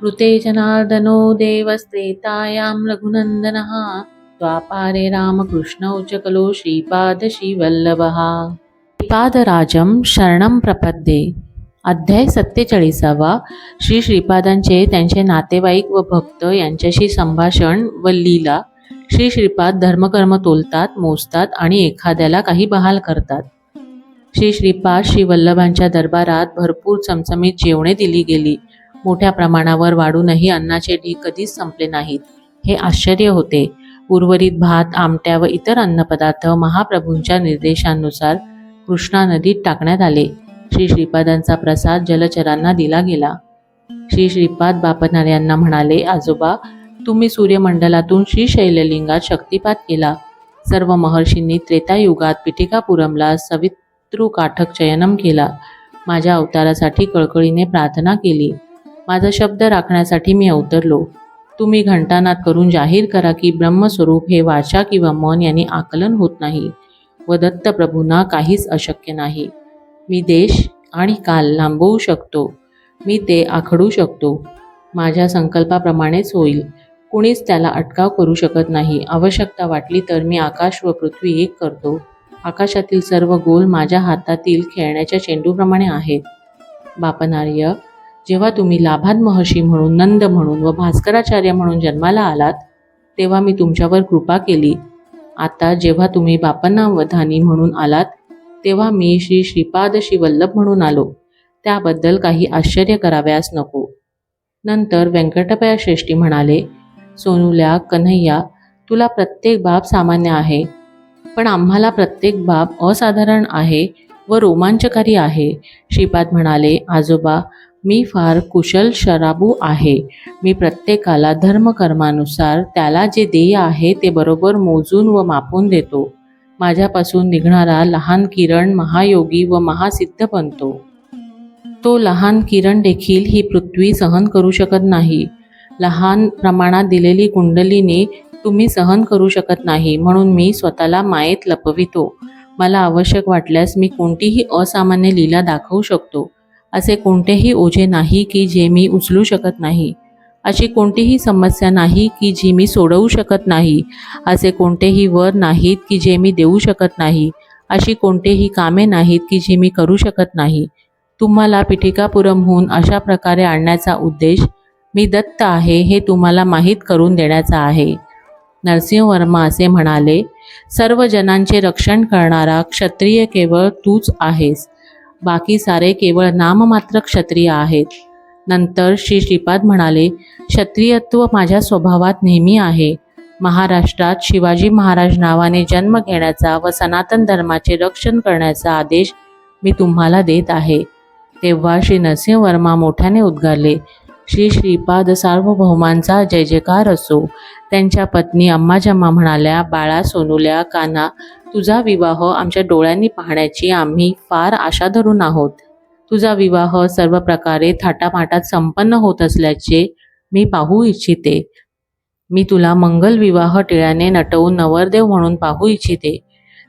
कृते जनार्दनो देवस्त्रेतायां रघुनन्दनः द्वापारे रामकृष्णौ च कलो श्रीपादश्रीवल्लभः श्रीपादराजं शरणं प्रपद्ये। अध्याय सत्तेचाळीसावा। श्री श्रीपादांचे त्यांचे नातेवाईक व भक्त यांच्याशी संभाषण व लीला। श्री श्रीपाद धर्मकर्म तोलतात मोजतात आणि एखाद्याला काही बहाल करतात। श्री श्रीपाद श्री वल्लभांच्या दरबारात भरपूर चमचमीत जेवणे दिली गेली। मोठ्या प्रमाणावर वाढूनही अन्नाचे ढीग कधीच संपले नाहीत. हे आश्चर्य होते. उर्वरित भात आमट्या व इतर अन्नपदार्थ महाप्रभूंच्या निर्देशानुसार कृष्णा नदीत टाकण्यात आले. श्री श्रीपादांचा प्रसाद जलचरांना दिला गेला. श्री श्रीपाद बापनार यांना म्हणाले आजोबा तुम्ही सूर्यमंडलातून श्री शैललिंगात शक्तिपात केला. सर्व महर्षींनी त्रेतायुगात पिटिकापुरमला सवितृ काठक चयनम केला. माझ्या अवतारासाठी कळकळीने प्रार्थना केली. माझा शब्द राखण्यासाठी मी अवतरलो. तुम्ही घंटानाद करून जाहीर करा की ब्रह्मस्वरूप हे वाचा किंवा मन यांनी आकलन होत नाही. व दत्तप्रभूंना काहीच अशक्य नाही. मी देश आणि काल लांबवू शकतो. मी ते आखडू शकतो. माझ्या संकल्पाप्रमाणेच होईल. कुणीच त्याला अटकाव करू शकत नाही. आवश्यकता वाटली तर मी आकाश व पृथ्वी एक करतो. आकाशातील सर्व गोल माझ्या हातातील खेळण्याच्या चेंडूप्रमाणे आहेत. बापनार्य जेव्हा तुम्ही लाभान महर्षी म्हणून नंद म्हणून व भास्कराचार्य म्हणून जन्माला आलात तेव्हा मी तुमच्यावर कृपा केली. आता जेव्हा तुम्ही बापनावधानी म्हणून आलात तेव्हा मी श्री श्रीपाद श्री वल्लभ म्हणून आलो. त्याबद्दल काही आश्चर्य कराव्यास नको. नंतर व्यंकटपया श्रेष्ठी म्हणाले सोनूल्या कन्हैया तुला प्रत्येक बाब सामान्य आहे. पण आम्हाला प्रत्येक बाब असाधारण आहे व रोमांचकारी आहे. श्रीपाद म्हणाले आजोबा मी फार कुशल शराबू आहे. मी प्रत्येकाला धर्मकर्मानुसार त्याला जे देय आहे ते बरोबर मोजून व मापून देतो. माझ्यापासून निघणारा लहान किरण महायोगी व महासिद्ध बनतो. तो लहान किरण देखील ही पृथ्वी सहन करू शकत नाही. लहान प्रमाणात दिलेली कुंडलीने तुम्ही सहन करू शकत नाही म्हणून मी स्वतःला मायेत लपवितो. मला आवश्यक वाटल्यास मी कोणतीही असामान्य लीला दाखवू शकतो. असे कोणतेही ओझे नाही की जे मी उचलू शकत नाही. अशी कोणतीही समस्या नाही की जी मी सोडवू शकत नाही. असे कोणतेही वर नाहीत की जे मी देऊ शकत नाही. अशी कोणतेही कामे नाहीत की जी मी करू शकत नाही. तुम्हाला पिठिकापुरमहून अशा प्रकारे आणण्याचा उद्देश मी दत्त आहे हे तुम्हाला माहीत करून देण्याचा आहे. नरसिंहवर्मा असे म्हणाले सर्व जनांचे रक्षण करणारा क्षत्रिय केवळ तूच आहेस. बाकी सारे केवळ नाममात्र क्षत्रिय आहेत. नंतर श्री श्रीपाद म्हणाले क्षत्रियत्व माझ्या स्वभावात नेहमी आहे. महाराष्ट्रात शिवाजी महाराज नावाने जन्म घेण्याचा व सनातन धर्माचे रक्षण करण्याचा आदेश मी तुम्हाला देत आहे. तेव्हा श्री नरसिंहवर्मा मोठ्याने उद्गारले श्री श्रीपाद सार्वभौमांचा जय जयकार असो. त्यांच्या पत्नी अम्माजम्मा म्हणाल्या बाळा सोनुल्या काना तुझा विवाह आमच्या डोळ्यांनी पाहण्याची आम्ही फार आशा धरून आहोत. तुझा विवाह सर्व प्रकारे थाटामाटात संपन्न होत असल्याचे मी पाहू इच्छिते. मी तुला मंगल विवाह टिळ्याने नटवून नवरदेव म्हणून पाहू इच्छिते.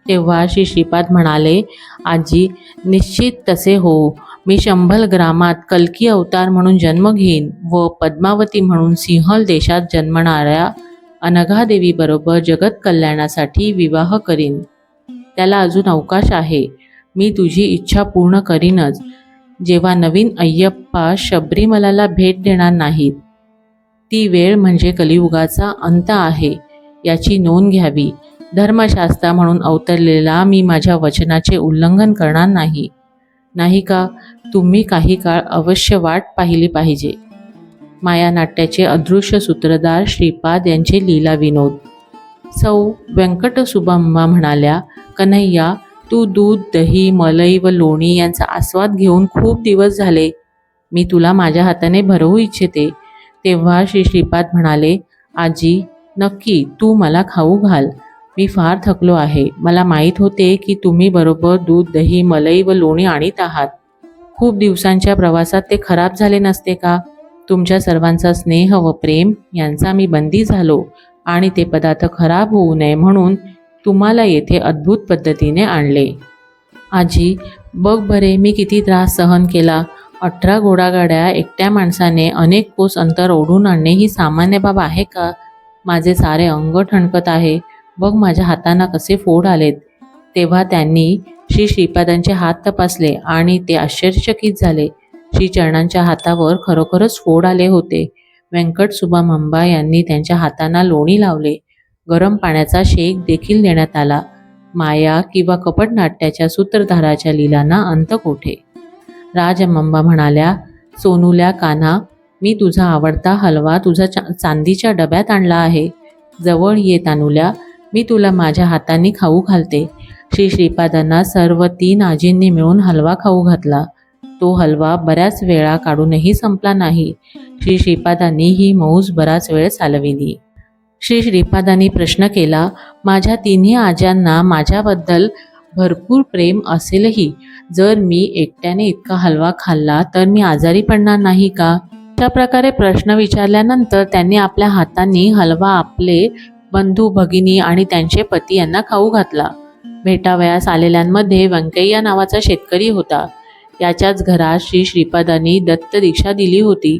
तेव्हा श्री श्रीपाद म्हणाले आजी निश्चित तसे हो. मी शंभल ग्रामात कल्की अवतार म्हणून जन्म घेईन व पद्मावती म्हणून सिंहल देशात जन्मणाऱ्या अनघादेवीबरोबर जगत कल्याणासाठी विवाह करीन. त्याला अजून अवकाश आहे. मी तुझी इच्छा पूर्ण करीनच. जेव्हा नवीन अय्यप्पा शबरीमलाला भेट देणार नाहीत ती वेळ म्हणजे कलियुगाचा अंत आहे याची नोंद घ्यावी. धर्मशास्त्रा म्हणून अवतरलेला मी माझ्या वचनाचे उल्लंघन करणार नाही. नाही का? तुम्ही काही काळ अवश्य वाट पाहिली पाहिजे. मायानाट्याचे अदृश्य सूत्रधार श्रीपाद यांचे लीला विनोद सौ व्यंकटसुबंबा म्हणाल्या कन्हैया तू दूध दही मलई व लोणी यांचा आस्वाद घेऊन खूप दिवस झाले. मी तुला माझ्या हाताने भरवू इच्छिते. तेव्हा श्री श्रीपाद म्हणाले आजी नक्की तू मला खाऊ घाल. मी फार थकलो आहे. मला माहीत होते की तुम्ही बरोबर दूध दही मलई व लोणी आणीत आहात. खूप दिवसांच्या प्रवासात ते खराब झाले नसते का? तुमच्या सर्वांचा स्नेह व प्रेम यांचा मी बंदी झालो. आणि ते पदार्थ खराब होऊ नये म्हणून तुम्हाला येथे अद्भुत पद्धतीने आणले. आजी बघ बरे मी किती त्रास सहन केला. अठरा घोडागाड्या एकट्या माणसाने अनेक कोस अंतर ओढून आणणे ही सामान्य बाब आहे का? माझे सारे अंग ठणकत आहे. बघ माझ्या हातांना कसे फोड आलेत. तेव्हा त्यांनी श्री श्रीपादांचे हात तपासले आणि ते आश्चर्यचकित झाले. श्री चरणांच्या हातावर खरोखरच फोड आले होते. व्यंकट सुबामंबा यांनी त्यांच्या हातांना लोणी लावले. गरम पाण्याचा शेक देखील देण्यात आला. माया किंवा कपटनाट्याच्या सूत्रधाराच्या लिलांना अंत कोठे? राजमंबा म्हणाल्या सोनूल्या कान्हा मी तुझा आवडता हलवा तुझा चा चांदीच्या डब्यात आणला आहे. जवळ ये तानुल्या मी तुला माझ्या हातांनी खाऊ घालते. श्री श्रीपादांना सर्व तीन आजींनी मिळून हलवा खाऊ घातला. तो हलवा बऱ्याच वेळा काढूनही संपला नाही. श्री श्रीपादांनी ही मौज बराच वेळ चालविली. श्री श्रीपादांनी प्रश्न केला माझ्या तिन्ही आज्यांना माझ्याबद्दल भरपूर प्रेम असेलही. जर मी एकट्याने इतका हलवा खाल्ला तर मी आजारी पडणार नाही का? अशा प्रकारे प्रश्न विचारल्यानंतर त्यांनी आपल्या हातांनी हलवा आपले बंधू भगिनी आणि त्यांचे पती यांना खाऊ घातला. भेटावयास आलेल्यांमध्ये व्यंकय्या नावाचा शेतकरी होता. याच्याच घरात श्री श्रीपादांनी दत्त दीक्षा दिली होती.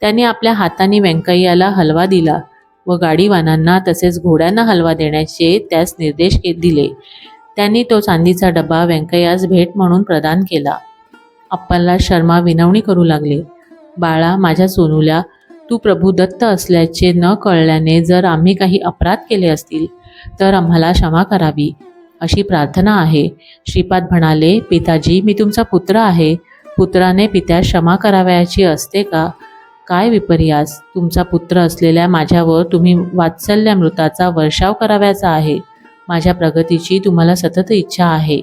त्याने आपल्या हाताने व्यंकय्याला हलवा दिला व गाडीवानांना तसेच घोड्यांना हलवा देण्याचे त्यास निर्देश दिले. त्यांनी तो चांदीचा डबा व्यंकय्यास भेट म्हणून प्रदान केला. अप्पाला शर्मा विनवणी करू लागले. बाळा माझ्या सोनूल्या तू प्रभू दत्त असल्याचे न कळल्याने जर आम्ही काही अपराध केले असतील तर आम्हाला क्षमा करावी. अशी प्रार्थना आहे. श्रीपाद म्हणाले पिताजी मी तुमचा पुत्र आहे. पुत्राने पित्यास क्षमा करावयाची असते का? काय विपर्यास तुमचा पुत्र असलेल्या माझ्यावर तुम्ही वात्सल्यामृताचा वर्षाव करावयाचा आहे. माझ्या प्रगतीची तुम्हाला सतत इच्छा आहे.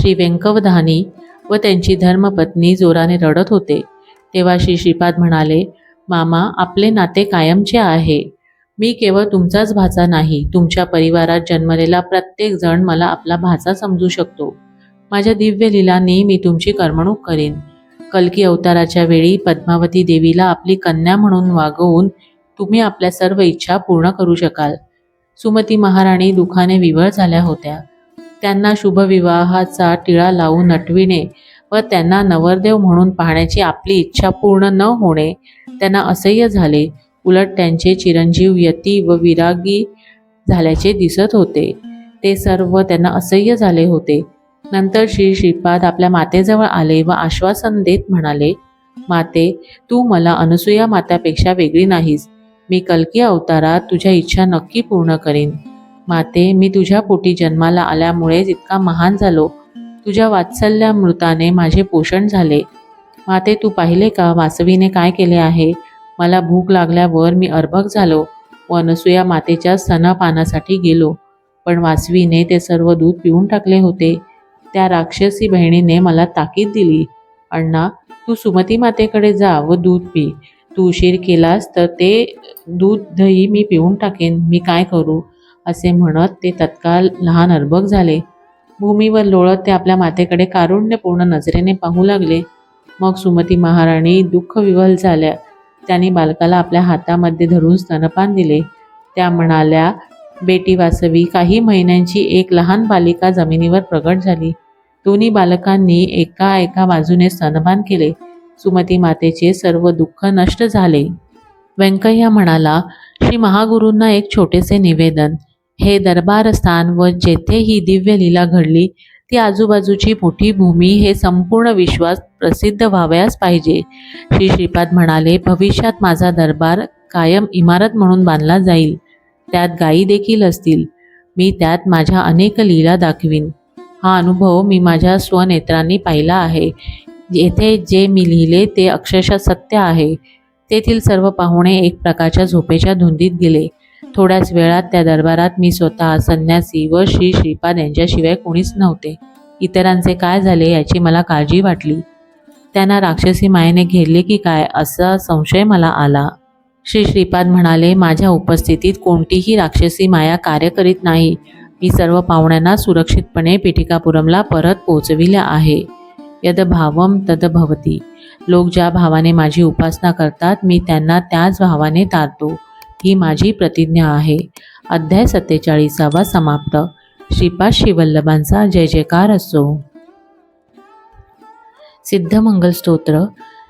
श्री व्यंकवधानी व त्यांची धर्मपत्नी जोराने रडत होते. तेव्हा श्री श्रीपाद म्हणाले मामा आपले नाते कायमचे आहे. मी केवळ तुमचाच भाचा नाही तुमच्या परिवारात जन्मलेला प्रत्येक जण मला आपला भाचा समजू शकतो. माझ्या दिव्य लिलांनी मी तुमची करमणूक करीन. कलकी अवताराच्या वेळी पद्मावती देवीला आपली कन्या म्हणून वागवून तुम्ही आपल्या सर्व इच्छा पूर्ण करू शकाल. सुमती महाराणी दुखाने विवळ झाल्या होत्या. त्यांना शुभविवाहाचा टिळा लावून नटविणे व त्यांना नवरदेव म्हणून पाहण्याची आपली इच्छा पूर्ण न होणे त्यांना असह्य झाले. उलट त्यांचे चिरंजीव यती व विरागी झाल्याचे दिसत होते. ते सर्व त्यांना असह्य झाले होते. नंतर श्री श्रीपाद आपल्या मातेजवळ आले व आश्वासन देत म्हणाले माते तू मला अनसुया मात्यापेक्षा वेगळी नाहीस. मी कल्की अवतारात तुझ्या इच्छा नक्की पूर्ण करीन. माते मी तुझ्या पोटी जन्माला आल्यामुळेच इतका महान झालो तुझ्या वात्सल्यामृताने माझे पोषण झाले. माते तू पाहिले का? वासवीने काय केले आहे? मला भूक लागल्यावर मी अर्भक झालो व अनसुया मातेच्या स्तनपानासाठी गेलो. पण वासवीने ते सर्व दूध पिऊन टाकले होते. त्या राक्षसी बहिणीने मला ताकीद दिली अण्णा तू सुमती मातेकडे जा व दूध पी. तू उशीर केलास तर ते दूध दही मी पिऊन टाकेन. मी काय करू? असे म्हणत ते तत्काळ लहान अर्भक झाले. भूमीवर लोळत ते आपल्या मातेकडे कारुण्यपूर्ण नजरेने पाहू लागले. मग सुमती महाराणी दुःखविवल झाल्या. त्यांनी बालकाला आपल्या हातामध्ये धरून स्तनपान दिले. त्या म्हणाल्या बेटी वासवी काही महिन्यांची एक लहान बालिका जमिनीवर प्रगट झाली. दोन्ही बालकांनी एका एका बाजूने स्तनपान केले. सुमती मातेचे सर्व दुःख नष्ट झाले. व्यंकय्या म्हणाला श्री महागुरूंना एक छोटेसे निवेदन. हे दरबारस्थान व जेथे ही दिव्य लीला घडली ती आजूबाजूची मोठी भूमी हे संपूर्ण विश्वास प्रसिद्ध व्हावयास पाहिजे. श्री श्रीपाद म्हणाले भविष्यात माझा दरबार कायम इमारत म्हणून बांधला जाईल. त्यात गायी देखील असतील. मी त्यात माझ्या अनेक लीला दाखवीन. हा अनुभव मी माझ्या स्वनेत्रांनी पाहिला आहे. येथे जे मी लिहिले ते अक्षरशः सत्य आहे. तेथील सर्व पाहुणे एक प्रकारच्या झोपेच्या धुंदीत गेले. थोड्याच वेळात त्या दरबारात मी स्वतः संन्यासी व श्री श्रीपाद यांच्याशिवाय कोणीच नव्हते. इतरांचे काय झाले याची मला काळजी वाटली. त्यांना राक्षसी मायेने घेरले की काय असा संशय मला आला. श्री श्रीपाद म्हणाले माझ्या उपस्थितीत कोणतीही राक्षसी माया कार्य करीत नाही. मी सर्व पाहुण्यांना सुरक्षितपणे पीठिकापुरमला परत पोचविल्या आहे. यद भावम तद भवती. लोक ज्या भावाने माझी उपासना करतात मी त्यांना त्याच भावाने तारतो. ही माझी प्रतिज्ञा आहे. अध्याय सत्तेचाळीसावा समाप्त. श्रीपाद श्रीवल्लभांचा जय जयकार असो. सिद्धमंगलस्तोत्र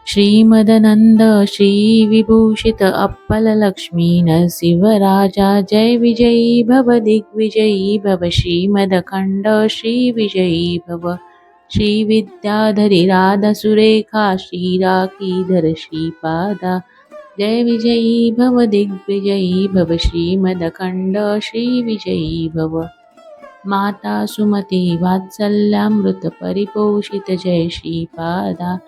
श्रीमदनंद श्रीविभूषित न नरसिंहराजा जय विजयी भव दिग्विजयी भव श्रीमदखण्ड श्रीविजयी भव श्रीविद्याधरी राधसुरेखा श्रीराकीधर श्रीपादा जय विजयी भव दिग्विजयी भव श्रीमदखण्ड श्रीविजयी भव। माता सुमती वात्सल्यामृत परिपोषित जय श्रीपादा।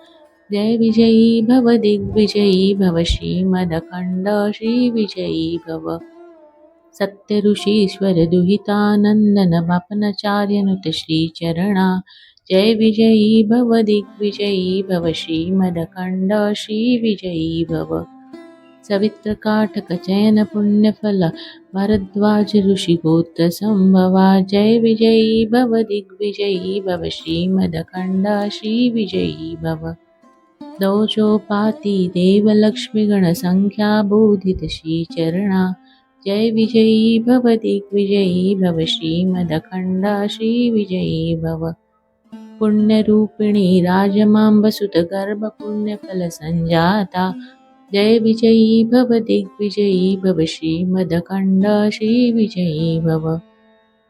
जय विजयी भव दिग्विजयी भव श्रीमदखण्ड श्रीविजयी भव। सत्य ऋषीश्वर दुहितानन्दन बापनाचार्यनुत श्रीचरणा। जय विजयी भव दिग्विजयी भव श्रीमदखण्ड श्रीविजयी भव। सवित्र काटक चयन पुण्यफल। भरद्वाज ऋषि गोत्र संभवा। जय विजयी भव दिग्विजयी भव। श्रीमदखण्ड श्रीविजयी भव। दोषोपाति देवलक्ष्मीगणसङ्ख्या बोधित श्रीचरणा जय विजयी भव दिग्विजयी भव। श्रीमदखण्ड श्रीविजयी भव। पुण्यरूपिणी राजमाम्बसुत गर्भपुण्यफलसञ्जाता जय विजयी भव दिग्विजयी भव श्रीमदखण्ड श्रीविजयी भव।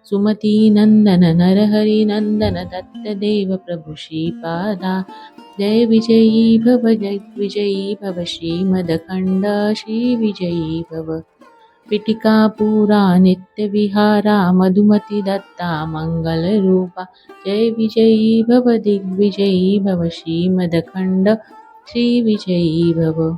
सुमती नन्दन नरहरिनन्दन दत्तदेव प्रभु श्रीपादा। जय विजयी भव दिग्विजयी भव श्रीमदखण्ड श्रीविजयी भव। पिटिकापुरा नित्यविहारा मधुमती दत्ता मङ्गलरूपा जय विजयी भव दिग्विजयी भव श्रीमदखण्ड श्रीविजयी भव।